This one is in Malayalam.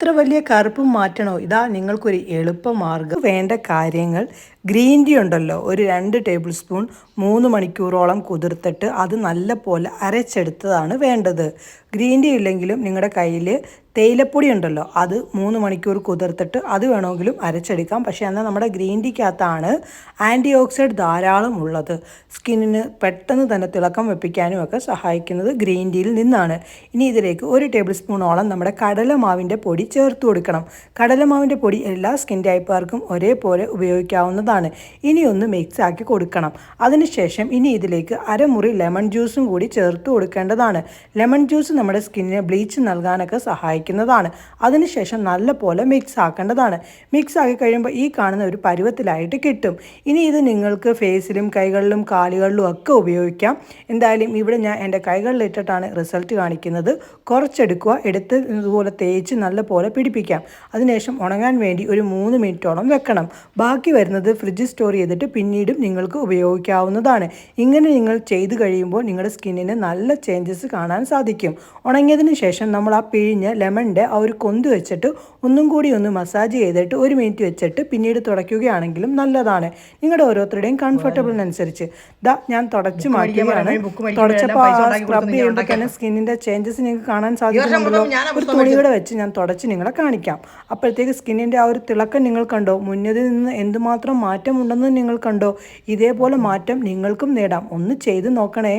ഇത്ര വലിയ കറുപ്പും മാറ്റണോ ഇതാ നിങ്ങൾക്കൊരു എളുപ്പ മാർഗം വേണ്ട കാര്യങ്ങൾ ഗ്രീൻ ടീ ഉണ്ടല്ലോ ഒരു രണ്ട് ടേബിൾ സ്പൂൺ മൂന്ന് മണിക്കൂറോളം കുതിർത്തിട്ട് അത് നല്ല പോലെ അരച്ചെടുത്തതാണ് വേണ്ടത്. ഗ്രീൻ ടീ ഇല്ലെങ്കിലും നിങ്ങളുടെ കയ്യിൽ തേയിലപ്പൊടി ഉണ്ടല്ലോ അത് മൂന്ന് മണിക്കൂർ കുതിർത്തിട്ട് അത് വേണമെങ്കിലും അരച്ചെടുക്കാം. പക്ഷേ എന്നാൽ നമ്മുടെ ഗ്രീൻ ടീക്കകത്താണ് ആന്റി ഓക്സൈഡ് ധാരാളം ഉള്ളത്. സ്കിന്നിന് പെട്ടെന്ന് തന്നെ തിളക്കം വെപ്പിക്കാനും ഒക്കെ സഹായിക്കുന്നത് ഗ്രീൻ ടീയിൽ നിന്നാണ്. ഇനി ഇതിലേക്ക് ഒരു ടേബിൾ സ്പൂണോളം നമ്മുടെ കടലമാവിന്റെ പൊടി ചേർത്ത് കൊടുക്കണം. കടലമാവിന്റെ പൊടി എല്ലാ സ്കിൻ ടൈപ്പുകാർക്കും ഒരേപോലെ ഉപയോഗിക്കാവുന്നതാണ്. ഇനി ഒന്ന് മിക്സ് ആക്കി കൊടുക്കണം. അതിനുശേഷം ഇനി ഇതിലേക്ക് അരമുറി ലെമൺ ജ്യൂസും കൂടി ചേർത്ത് കൊടുക്കേണ്ടതാണ്. ലെമൺ ജ്യൂസ് നമ്മുടെ സ്കിന്നിന് ബ്ലീച്ച് നൽകാനൊക്കെ സഹായിക്കുന്നതാണ്. അതിനുശേഷം നല്ല പോലെ മിക്സ് ആക്കേണ്ടതാണ്. മിക്സ് ആക്കി കഴിയുമ്പോൾ ഈ കാണുന്ന ഒരു പരുവത്തിലായിട്ട് കിട്ടും. ഇനി ഇത് നിങ്ങൾക്ക് ഫേസിലും കൈകളിലും കാലുകളിലും ഒക്കെ ഉപയോഗിക്കാം. എന്തായാലും ഇവിടെ ഞാൻ എന്റെ കൈകളിലിട്ടിട്ടാണ് റിസൾട്ട് കാണിക്കുന്നത്. കുറച്ചെടുക്കുക എടുത്ത് ഇതുപോലെ തേച്ച് നല്ല പോലെ പിടിപ്പിക്കാം. അതിനുശേഷം ഉണങ്ങാൻ വേണ്ടി ഒരു മൂന്ന് മിനിറ്റോളം വെക്കണം. ബാക്കി വരുന്നത് ഫ്രിഡ്ജ് സ്റ്റോർ ചെയ്തിട്ട് പിന്നീടും നിങ്ങൾക്ക് ഉപയോഗിക്കാവുന്നതാണ്. ഇങ്ങനെ നിങ്ങൾ ചെയ്തു കഴിയുമ്പോൾ നിങ്ങളുടെ സ്കിന്നിന് നല്ല ചേഞ്ചസ് കാണാൻ സാധിക്കും. ഉണങ്ങിയതിന് ശേഷം നമ്മൾ ആ പിഴിഞ്ഞ് ലെമണിന്റെ ആ ഒരു കൊന്ത് വെച്ചിട്ട് ഒന്നും കൂടി ഒന്ന് മസാജ് ചെയ്തിട്ട് ഒരു മിനിറ്റ് വെച്ചിട്ട് പിന്നീട് തുടയ്ക്കുകയാണെങ്കിലും നല്ലതാണ്. നിങ്ങളുടെ ഓരോരുത്തരുടെയും കംഫർട്ടബിളിനനുസരിച്ച് ദാ ഞാൻ തുടച്ച് മാറ്റിയതാണ് തുടച്ചപ്പോൾ സ്ക്രബ് ചെയ്യുമ്പോൾ തന്നെ സ്കിന്നിന്റെ ചേഞ്ചസ് നിങ്ങൾക്ക് കാണാൻ സാധിക്കുന്നുണ്ടല്ലോ ഒരു തുണിയുടെ വെച്ച് ഞാൻ തുടച്ച് നിങ്ങളെ കാണിക്കാം. അപ്പോഴത്തേക്ക് സ്കിന്നിന്റെ ആ ഒരു തിളക്കം നിങ്ങൾ കണ്ടോ? മുന്നതിൽ നിന്ന് എന്തുമാത്രം മാറ്റമുണ്ടെന്ന് നിങ്ങൾ കണ്ടോ? ഇതേപോലെ മാറ്റം നിങ്ങൾക്കും നേടാം. ഒന്ന് ചെയ്ത് നോക്കണേ.